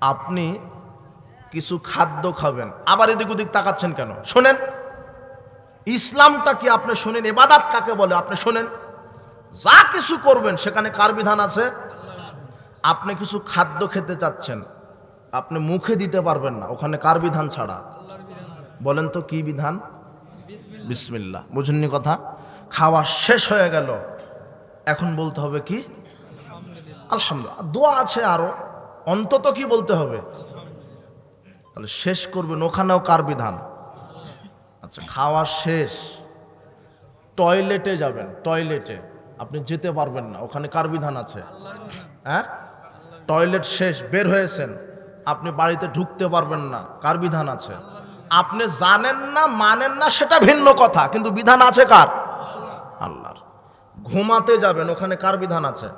আপনি কিছু খাদ্য খাবেন, আবার এদিক ওদিক তাকাচ্ছেন কেন? শোনেন, ইসলামটা কি আপনি শোনেন, এবাদাত কাকে বলে? আপনি শোনেন, যা কিছু করবেন, সেখানে কার বিধান আছে? আপনি কিছু খাদ্য খেতে চাচ্ছেন, আপনি মুখে দিতে পারবেন না, ওখানে কার বিধান ছাড়া? বলেন তো কি বিধান? বিসমিল্লা বুঝুননি কথা? খাওয়া শেষ হয়ে গেল, এখন বলতে হবে কি? আলহামদুলিল্লাহ। দোয়া আছে আরও। অন্তত কি বলতে হবে? তাহলে শেষ করবেন ওখানেও কার বিধান? আচ্ছা খাওয়া শেষ। টয়লেটে যাবেন, টয়লেটে। আপনি যেতে পারবেন না, ওখানে কার বিধান আছে? হ্যাঁ? টয়লেট শেষ, বের হয়েছেন। আপনি বাড়িতে ঢুকতে পারবেন না, কার বিধান আছে? আপনি জানেন না, মানেন না, সেটা ভিন্ন কথা, কিন্তু বিধান আছে কার? আল্লাহর। ঘুমাতে যাবেন, ওখানে কার বিধান আছে?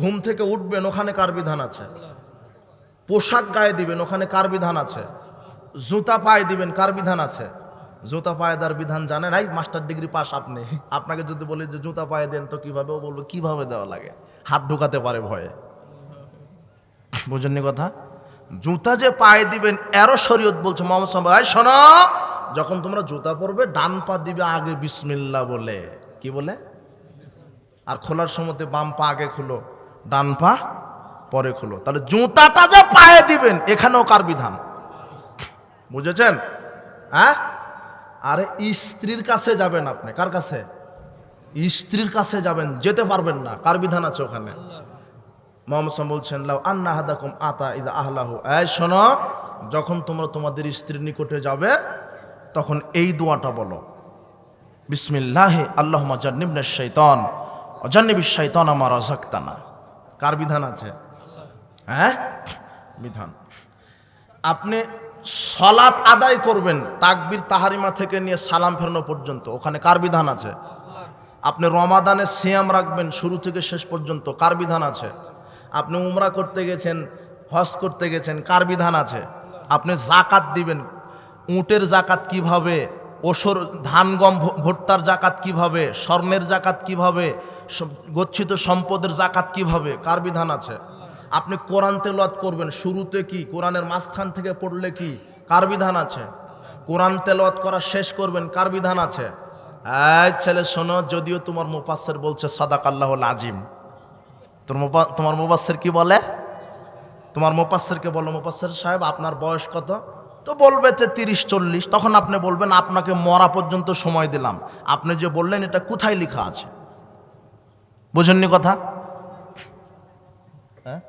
ঘুম থেকে উঠবেন, ওখানে কার বিধান আছে? পোশাক গায়ে দিবেন, ওখানে কার বিধান আছে? জুতা পায়ে দিবেন, কার বিধান আছে? জুতা পায়ে দেওয়ার বিধান জানেন এই মাস্টার ডিগ্রি পাস আপনি। আপনাকে যদি বলি যে জুতা পায়ে দেন, তো কীভাবে? ও বলবে, কীভাবে দেওয়া লাগে? হাত ঢুকাতে পারে ভয়ে। বুঝেননি কথা? জুতা যে পায়ে দিবেন, এরও শরীয়ত বলছে, মোহাম্মদ সাহেব ভাই শোনো যখন তোমরা জুতা পরবে, ডান পা দিবে আগে বিসমিল্লা বলে। কি বলে? আর খোলার সময়তে বাম পা আগে খুলো। ডান পা, পরে খুলো। তাহলে জুতাটা যে পায়ে দিবেন, এখানেও কার বিধান? বুঝেছেন? হ্যাঁ? আরে স্ত্রীর কাছে যাবেন আপনি। কার কাছে? স্ত্রীর কাছে যাবেন, যেতে পারবেন না। কার বিধান আছে ওখানে? মোহাম্মদ বলছেন, লাউ আন্না হাদাকুম আতা ইদা আহলাহু। এই শোনো, যখন তোমরা তোমাদের স্ত্রীর নিকটে যাবে, তখন এই দোয়াটা বলো। বিসমিল্লাহে আল্লাহ জান্নিবনে শৈতন অজান্নিবি শৈতন আমার অজাক্তানা কার বিধান আছে? হ্যাঁ? বিধান। আপনি সলাৎ আদায় করবেন, তাকবির তাহারিমা থেকে নিয়ে সালাম ফেরানো পর্যন্ত, ওখানে কার বিধান আছে? আপনি রমাদানে সিয়াম রাখবেন, শুরু থেকে শেষ পর্যন্ত, কার বিধান আছে? আপনি উমরা করতে গেছেন, হজ করতে গেছেন, কার বিধান আছে? আপনি জাকাত দিবেন, উটের জাকাত কীভাবে? ওসর ধান, গম ভুট্টার জাকাত কীভাবে? স্বর্ণের জাকাত কীভাবে? গচ্ছিত সম্পদের জাকাত কীভাবে? কার বিধান আছে? আপনি কোরআন তেলাওয়াত করবেন, শুরুতে কি? কোরআনের মাঝখান থেকে পড়লে কি? কার বিধান আছে? কোরআন তেলাওয়াত করা শেষ করবেন, কার বিধান আছে? এই ছেলে, শোনো, যদিও তোমার মুপাসের বলছে সাদাক আল্লাহ আজিম। তোর মুপা- তোমার মুবাসের কি বলে? তোমার মুপাসেরকে বলো মুপাসের সাহেব, আপনার বয়স কত? তো বলবে যে তিরিশ, চল্লিশ। তখন আপনি বলবেন, আপনাকে মরা পর্যন্ত সময় দিলাম। আপনি যে বললেন, এটা কোথায় লেখা আছে? বুঝেননি কথা? হ্যাঁ?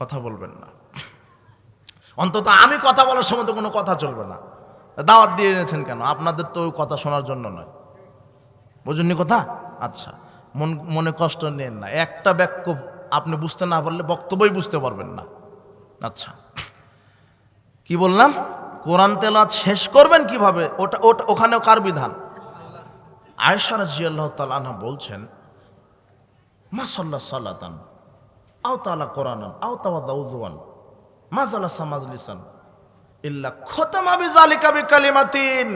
কথা বলবেন না। অন্তত আমি কথা বলার সময় তো কোনো কথা চলবে না। দাওয়াত দিয়ে এনেছেন কেন? আপনাদের তো কথা শোনার জন্য নয়। বুঝুননি কথা? আচ্ছা মন, মনে কষ্ট নেন না। একটা বাক্য আপনি বুঝতে না পারলে বক্তব্যই বুঝতে পারবেন না। আচ্ছা কি বললাম? কোরআন তেলাত শেষ করবেন কীভাবে? ওটা ওটা, ওখানেও কার বিধান? আয়েশা রাজিয়াল্লাহ তালানা বলছেন, মা সাল্লা সাল্লাতান আও তালা কোরআনান, আও তাওয়া দাউজওয়ান মাজালা সামাজলিসান ইল্লা খতমা বিজালিকা বিকালিমাতিন।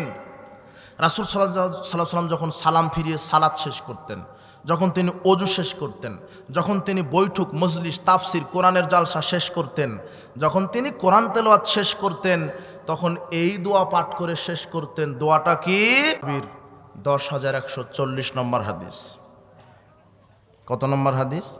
রাসূল সাল্লাহ সাল্লাম যখন সালাম ফিরিয়ে সালাত শেষ করতেন, যখন তিনি অজু শেষ করতেন, যখন তিনি বৈঠক, মজলিস, তাফসির, কোরআনের জালসা শেষ করতেন, যখন তিনি কোরআন তেলাওয়াত শেষ করতেন, তখন এই দোয়া পাঠ করে শেষ করতেন। দোয়াটা কি? দশ হাজার একশো চল্লিশ নম্বর হাদিস। কত নম্বর হাদিস?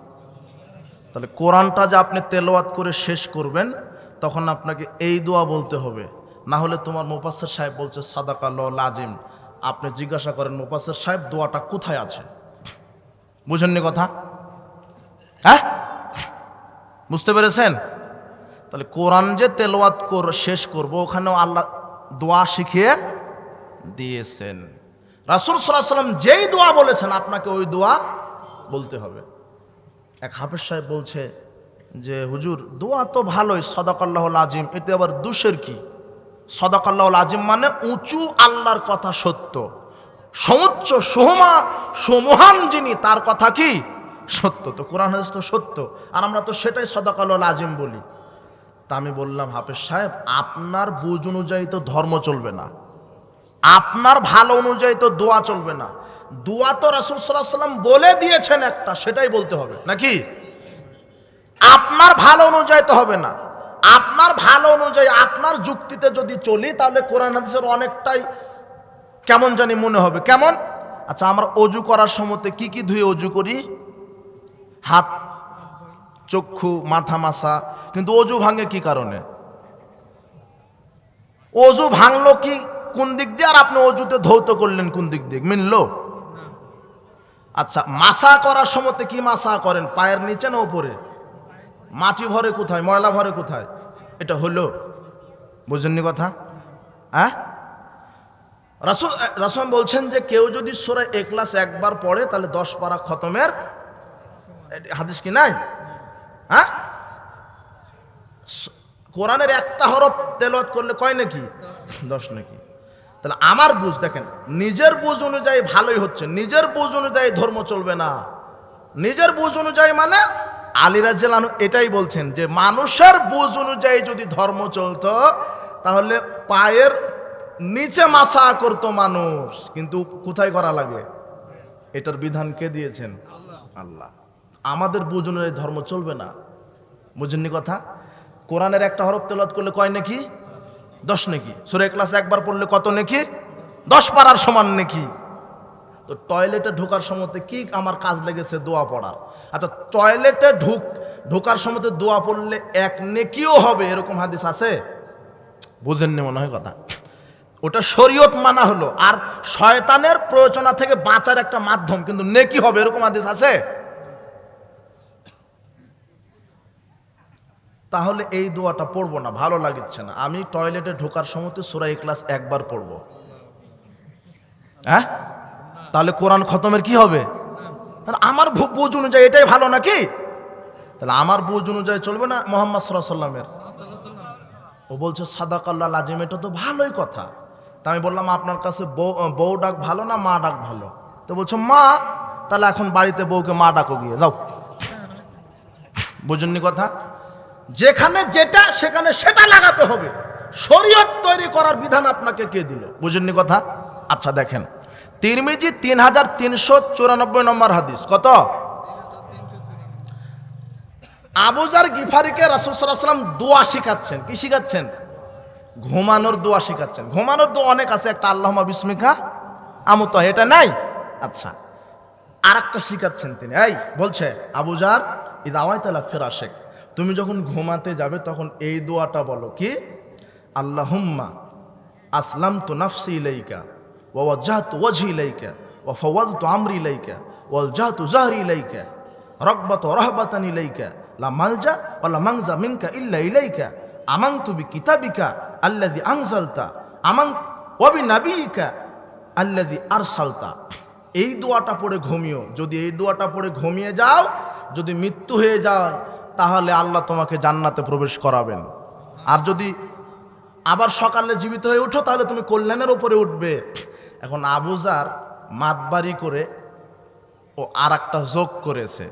তাহলে কোরআনটা যে আপনি তেলাওয়াত করে শেষ করবেন, তখন আপনাকে এই দোয়া বলতে হবে। না হলে তোমার মুপাসের সাহেব বলছে সাদাকাল্লাহ লাজিম। আপনি জিজ্ঞাসা করেন মুপাসের সাহেব, দোয়াটা কোথায় আছে? বুঝেননি কথা? হ্যাঁ? বুঝতে পেরেছেন? তাহলে কোরআন যে তেলাওয়াত কর, শেষ করব, ওখানেও আল্লাহ দোয়া শিখিয়ে দিয়েছেন। রাসুল সাল্লাহ সাল্লাম যেই দোয়া বলেছেন, আপনাকে ওই দোয়া বলতে হবে। এক হাফেজ সাহেব বলছে যে, হুজুর, দোয়া তো ভালোই সদাকাল্লাহ আজিম এতে আবার দুশের কি? সদাকাল্লাহ আজিম মানে উঁচু আল্লাহর কথা সত্য। সমুচ্চ, সোহমা, সমহান যিনি, তার কথা কি? সত্য। তো কোরআন, হাদিস তো সত্য। আর আমরা তো সেটাই সদাকাল্লাহ আজিম বলি। তা আমি বললাম, হাফেজ সাহেব, আপনার বুঝ অনুযায়ী তো ধর্ম চলবে না। আপনার ভালো অনুযায়ী তো দোয়া চলবে না। দোয়া তো রাসুল সাল্লাম বলে দিয়েছেন একটা, সেটাই বলতে হবে, নাকি? আপনার ভালো অনুযায়ী তো হবে না। আপনার ভালো অনুযায়ী আপনার যুক্তিতে যদি চলি, তাহলে কোরআন হাদিসের অনেকটাই কেমন জানি মনে হবে। কেমন? আচ্ছা আমরা অজু করার সময়তে কি কি ধুয়ে অজু করি? হাত, চক্ষু, মাথা মাসা। কিন্তু অজু ভাঙে কি কারণে? অজু ভাঙলো কি কোন দিক দিয়ে আর আপনি অজুতে ধৌত করলেন কোন দিক দিয়ে? মিললো? আচ্ছা মাসা করার সময়তে কি মাসা করেন? পায়ের নিচে না উপরে? মাটি ভরে কোথায়? ময়লা ভরে কোথায়? এটা হলো। বুঝেননি কথা? হ্যাঁ? রাসুল রাসুল বলছেন যে কেউ যদি সোরা একলাস একবার পড়ে, তাহলে দশ পারা খতমের হাদিস কি নাই? হ্যাঁ? কোরআনের একটা হরফ তেলত করলে কয় নাকি? দশ নাকি। তাহলে আমার বুঝ দেখেন, নিজের বুঝ অনুযায়ী ভালোই হচ্ছে, নিজের বুঝ অনুযায়ী ধর্ম চলবে না। নিজের বুঝ অনুযায়ী মানে আলিরা জেলানো এটাই বলছেন যে, মানুষের বুঝ অনুযায়ী যদি ধর্ম চলতো, তাহলে পায়ের নিচে মাসা করতো মানুষ, কিন্তু কোথায় করা লাগে এটার বিধান কে দিয়েছেন? আল্লাহ। আমাদের বুঝ অনুযায়ী ধর্ম চলবে না। বুঝেননি কথা? কোরআনের একটা হরফ তেলত করলে কয় নাকি? দশ নেকি। সুরে ক্লাস একবার পড়লে কত নেকি? দশ পারার সমান নেকি। তো টয়লেটে ঢোকার সময়তে কি আমার কাজ লেগেছে দোয়া পড়ার? আচ্ছা টয়লেটে ঢুক, ঢোকার সময়তে দোয়া পড়লে এক নেকিও হবে এরকম হাদিস আছে? বুঝেননি মনে হয় কথা। ওটা শরীয়ত মানা হলো। আর শয়তানের প্রয়োজনা থেকে বাঁচার একটা মাধ্যম, কিন্তু নেকি হবে এরকম হাদিস আছে? তাহলে এই দোয়াটা পড়ব না, ভালো লাগছে না। আমি টয়লেটে ঢোকার সময়তে সুরাই ক্লাস একবার পড়ব। হ্যাঁ? তাহলে কোরআন খতমের কি হবে? তাহলে আমার বুঝ অনুযায়ী এটাই ভালো নাকি? তাহলে আমার বুঝ অনুযায়ী চলবে না মোহাম্মদ সাল্লাহ সাল্লামের ও বলছে সাদাকাল্লা লাজিম, এটা তো ভালোই কথা। তা আমি বললাম, আপনার কাছে বউ বউ ডাক ভালো না মা ডাক ভালো? তো বলছো, মা, তাহলে এখন বাড়িতে বউকে মা ডাকো গিয়ে, যাও। বুঝুননি কথা? যেখানে যেটা, সেখানে সেটা লাগাতে হবে। শরীয়ত তৈরি করার বিধান আপনাকে কে দিল? বুঝেননি কথা? আচ্ছা দেখেন। তিরমিজি তিন হাজার তিনশো চুরানব্বই নম্বর হাদিস। কত? আবুজার গিফারিকে রাসুসাল্লাম দোয়া শিখাচ্ছেন। কি শিখাচ্ছেন? ঘুমানোর দোয়া শিখাচ্ছেন। ঘুমানোর দোয়া অনেক আছে। একটা আল্লাহমা বিস্মিকা আমত এটা নাই? আচ্ছা। আর একটা শিখাচ্ছেন তিনি। এই, বলছে, আবুজার ঈদ আওয়াইতালা ফেরাশেক। তুমি যখন ঘুমাতে যাবে, তখন এই দোয়াটা বলো কি? আল্লাহুম্মা আসলাম তো নাফসি ইলাইকা ও ওয়াজ্জাহতু ওয়াজহি ইলাইকা ও ফাওয়াদতু আমরি ইলাইকা ওয়ালজাহতু জাহরি ইলাইকা রগবাত রহবাতান ইলাইকা লা মালজা ওয়া লা মানজা মিনকা ইল্লা ইলাইকা আমানতু বিকিতাবিকা আল্লাযী আনজালতা আমান ওয়া বিনাবিয়িকা আল্লাযী আরসালতা। এই দোয়াটা পড়ে ঘুমিও। যদি এই দোয়াটা পড়ে ঘুমিয়ে যাও, যদি মৃত্যু হয়ে যায় তাহলে আল্লাহ তোমাকে জান্নাতে প্রবেশ করাবেন। আর যদি আবার সকালে জীবিত হয়ে উঠো তাহলে তুমি কল্যাণের উপরে উঠবে। এখন আবুজার মাতবাড়ি করে ও আর একটা যোগ করেছে।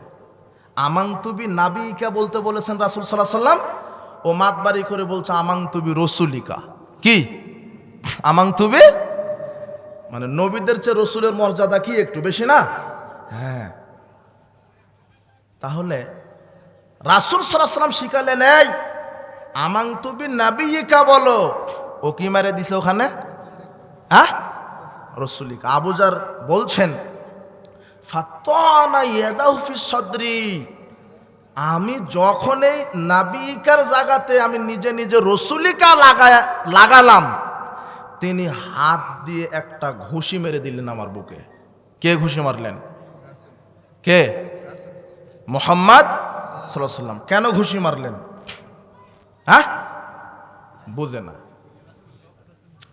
আমাংতুবি নাবিকা বলতে বলেছেন রাসুল সাল্লাহ সাল্লাম। ও মাতবাড়ি করে বলছে আমাংতুবি রসুলিকা। কি? আমাংতুবি মানে নবীদের চেয়ে রসুলের মর্যাদা কি একটু বেশি না? হ্যাঁ। তাহলে রাসুল সাল্লাম শিখালেন, এই আমাং তুমি নাবিকা বলো। ও কি মারে দিছে ওখানে? হ্যাঁ? রসুলিকা আবুজার বলছেন আমি যখনই নাবিকার জায়গাতে আমি নিজে নিজে রসুলিকা লাগা, লাগালাম, তিনি হাত দিয়ে একটা ঘুষি মেরে দিলেন আমার বুকে। কে ঘুষি মারলেন? কে? মোহাম্মদ সাল্লাম কেন ঘুষি মারলেন? হ্যাঁ? বুঝে না।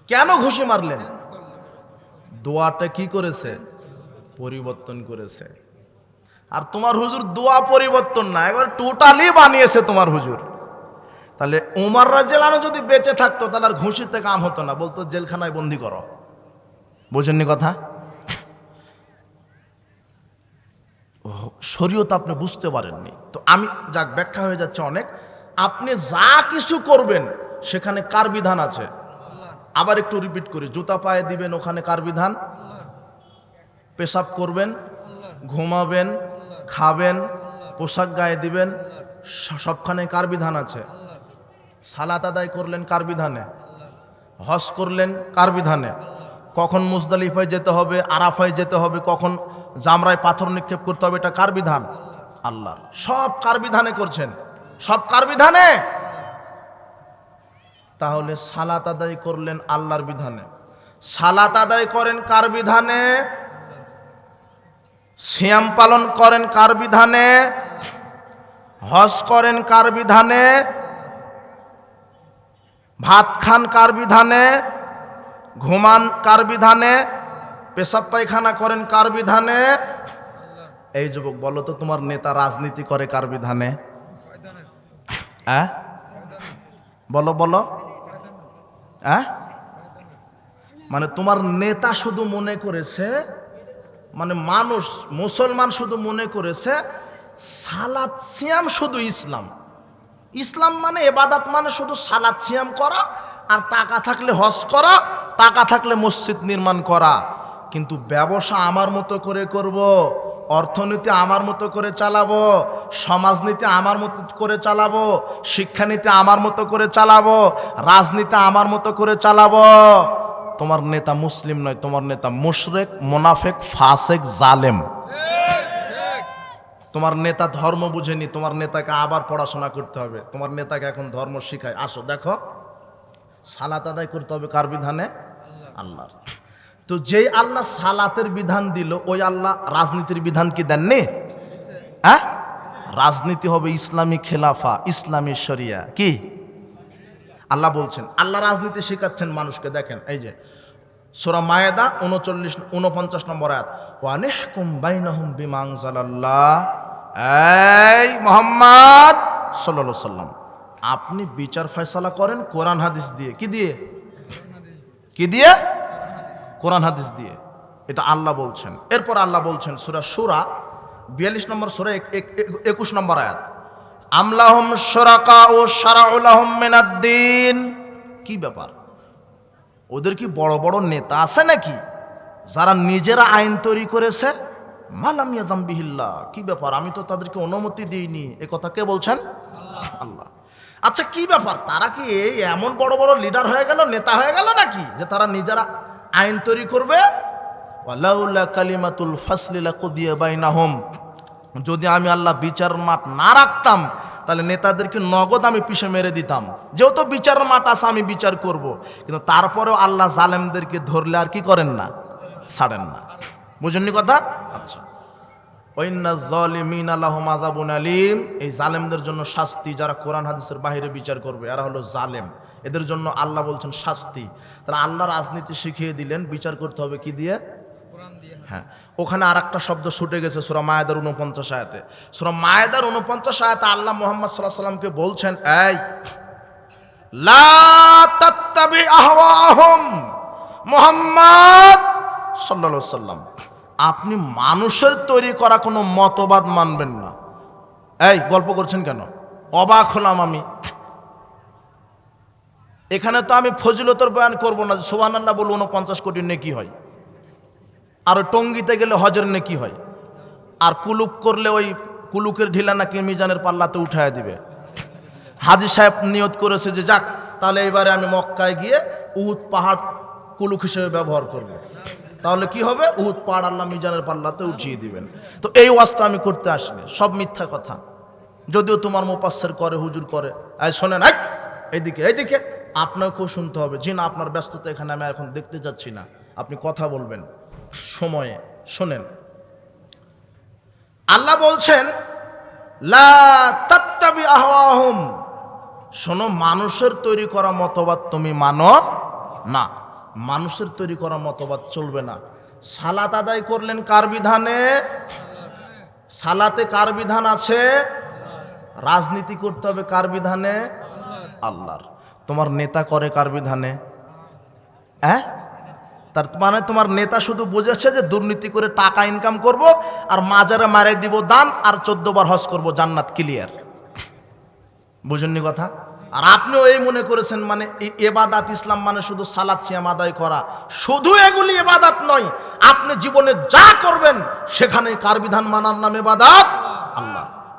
কেন ঘুষি মারলেন? দোয়াটা কি করেছে? পরিবর্তন করেছে। আর তোমার হুজুর দোয়া পরিবর্তন না, একবার টোটালি বানিয়েছে তোমার হুজুর। তাহলে উমার রাজেলানো যদি বেঁচে থাকতো, তাহলে আর ঘুষিতে কাম হতো না। বলতো, জেলখানায় বন্দি করো। বোঝেননি কথা ও, শরীয়ত আপনি বুঝতে পারেননি। তো আমি, যাক, ব্যাখ্যা হয়ে যাচ্ছে অনেক। আপনি যা কিছু করবেন, সেখানে কার বিধান আছে? আবার একটু রিপিট করি, জুতা পায়ে দিবেন, ওখানে কার বিধান? পেশাব করবেন, ঘুমাবেন, খাবেন, পোশাক গায়ে দিবেন সবখানে কার বিধান আছে? সালাত আদায় করলেন কার বিধানে? হজ করলেন কার বিধানে? কখন মুজদালিফায় যেতে হবে, আরাফায় যেতে হবে, কখন জামরায় পাথর নিক্ষেপ করতে হবে, এটা কার বিধান? আল্লাহর। সব কার বিধানে করছেন? সব কার বিধানে? তাহলে সালাত আদায় করলেন আল্লাহর বিধানে। সালাত আদায় করেন কার বিধানে? শ্যাম পালন করেন কার বিধানে? হজ করেন কার বিধানে? ভাত খান কার বিধানে? ঘুমান কার বিধানে? পেশাব পায়খানা করেন কার বিধানে? এই যুবক, বলো তো তোমার নেতা রাজনীতি করে কার বিধানে? বলো বলো। মানে তোমার নেতা শুধু মনে করেছে মানে মানুষ, মুসলমান শুধু মনে করেছে, সালাদ সিয়াম শুধু ইসলাম। ইসলাম মানে এবাদাত মানে শুধু সালাদ সিয়াম করা আর টাকা থাকলে হজ করা, টাকা থাকলে মসজিদ নির্মাণ করা। কিন্তু ব্যবসা আমার মতো করে করব, অর্থনীতি আমার মতো করে চালাবো, সমাজনীতি আমার মতো করে চালাবো, শিক্ষানীতি আমার মতো করে চালাবো, রাজনীতি আমার মতো করে চালাবো। তোমার নেতা মুসলিম নয়, তোমার নেতা মুশরেক, মোনাফেক, ফাসেক, জালেম। তোমার নেতা ধর্ম বুঝেনি, তোমার নেতাকে আবার পড়াশোনা করতে হবে। তোমার নেতাকে এখন ধর্ম শিখায়। আসো, দেখো। সালাত আদায় করতে হবে কার বিধানে? আল্লাহর। তো যেই আল্লাহ সালাতের বিধান দিল, ওই আল্লাহ রাজনীতির বিধান কি দেননি? হ্যাঁ? রাজনীতি হবে ইসলামী খেলাফা, ইসলামী শরিয়া। কি? আল্লাহ বলছেন, আল্লাহ রাজনীতি শেখাচ্ছেন মানুষকে, দেখেন, এই যে, সোরা মায়েদা উনচল্লিশ, উনপঞ্চাশ নম্বর আয়াত, ওয়ানেহকুম বাইনাহুম বিমাংজালাল্লাহ এই মোহাম্মদ সাল্লাল্লাহু সাল্লাম আপনি বিচার ফয়সালা করেন কোরআন হাদিস দিয়ে। কি দিয়ে? কি দিয়ে? কোরআন হাদিস দিয়ে। এটা আল্লাহ বলছেন। এরপর আল্লাহ বলছেন সুরা সুরা বিয়াল্লিশ নম্বর সুরা, এক- এক- এক- একুশ নম্বর আয়াত। আমলাহম সরাকা ও সারাউলাহম মেনাদ্দিন কি ব্যাপার? ওদের কি বড় বড় নেতা আছে নাকি? যারা নিজেরা আইন তৈরি করেছে? মালাম ইয়াজাম বিহিল্লা কি ব্যাপার? আমি তো তাদেরকে অনুমতি দিইনি। এ কথা কে বলছেন? আল্লাহ। আচ্ছা কি ব্যাপার? তারা কি এই এমন বড় বড় লিডার হয়ে গেল, নেতা হয়ে গেল নাকি? যে তারা নিজেরা আইন তৈরি করবে। যদি আমি আল্লাহ বিচার মাঠ না রাখতাম, তাহলে নেতাদেরকে নগদ আমি পিষে মেরে দিতাম। যেহেতু বিচার মাঠ আছে, আমি বিচার করব। কিন্তু তারপরেও আল্লাহ জালেমদেরকে ধরলে আর কি করেন না? ছাড়েন না। বুঝেননি কথা? আচ্ছা। আলিম। এই জালেমদের জন্য শাস্তি যারা কোরআন হাদিসের বাইরে বিচার করবে, এরা হলো জালেম। এদের জন্য আল্লাহ বলছেন শাস্তি। তারা আল্লাহ রাজনীতি শিখিয়ে দিলেন, বিচার করতে হবে কি দিয়ে? হ্যাঁ। ওখানে আর একটা শব্দ ছুটে গেছে সুরা মায়েদার উনপঞ্চাশ আয়াতে। সুরা মায়েদার উনপঞ্চাশ আয়াতে আল্লাহ মোহাম্মদ সাল্লাহ সাল্লামকে বলছেন, এই মোহাম্মদ সাল্লাল্লাহু সাল্লাম আপনি মানুষের তৈরি করা কোনো মতবাদ মানবেন না। এই, গল্প করছেন কেন? অবাক হলাম আমি। এখানে তো আমি ফজিলতর বয়ান করব না সোহান আল্লাহ বলে উনপঞ্চাশ কোটি নেকি হয়। আর টঙ্গিতে গেলে হজের নেকি হয়। আর কুলুক করলে ওই কুলুকের ঢিলা নাকি মিজানের পাল্লাতে উঠায় দিবে। হাজি সাহেব নিয়ত করেছে যে যাক, তাহলে এবারে আমি মক্কায় গিয়ে উহুদ পাহাড় কুলুক হিসেবে ব্যবহার করব। তাহলে কি হবে? উহুদ পাহাড় আল্লাহ মিজানের পাল্লাতে উঠিয়ে দিবেন। তো এই ওয়াস্তা আমি করতে আসিনি, সব মিথ্যা কথা। যদিও তোমার মোপাস্সের করে, হুজুর করে। আয়, শোনেন এইদিকে এইদিকে। আপনাকেও শুনতে হবে। জি না, আপনার ব্যস্ততা এখানে আমি এখন দেখতে যাচ্ছি না। আপনি কথা বলবেন। সময়ে, শোনেন। আল্লাহ বলছেন শোনো, মানুষের তৈরি করা মতবাদ তুমি মানো না। মানুষের তৈরি করা মতবাদ চলবে না। সালাত আদায় করলেন কার বিধানে? সালাতে কার বিধান আছে? রাজনীতি করতে হবে কার বিধানে? আল্লাহর। তোমার নেতা করে কার বিধানে? হ্যাঁ? তার মানে তোমার নেতা শুধু বুঝেছে যে দুর্নীতি করে টাকা ইনকাম করব আর মাজারে মারে দিব দান আর চোদ্দ বার হজ করব, জান্নাত ক্লিয়ার বুঝেননি কথা? আর আপনিও এই মনে করেছেন মানে এবাদাত ইসলাম মানে শুধু সালাদ, সিয়াম আদায় করা। শুধু এগুলি এবাদাত নয়, আপনি জীবনে যা করবেন, সেখানে কার বিধান মানার নাম এবাদাত? আল্লাহ।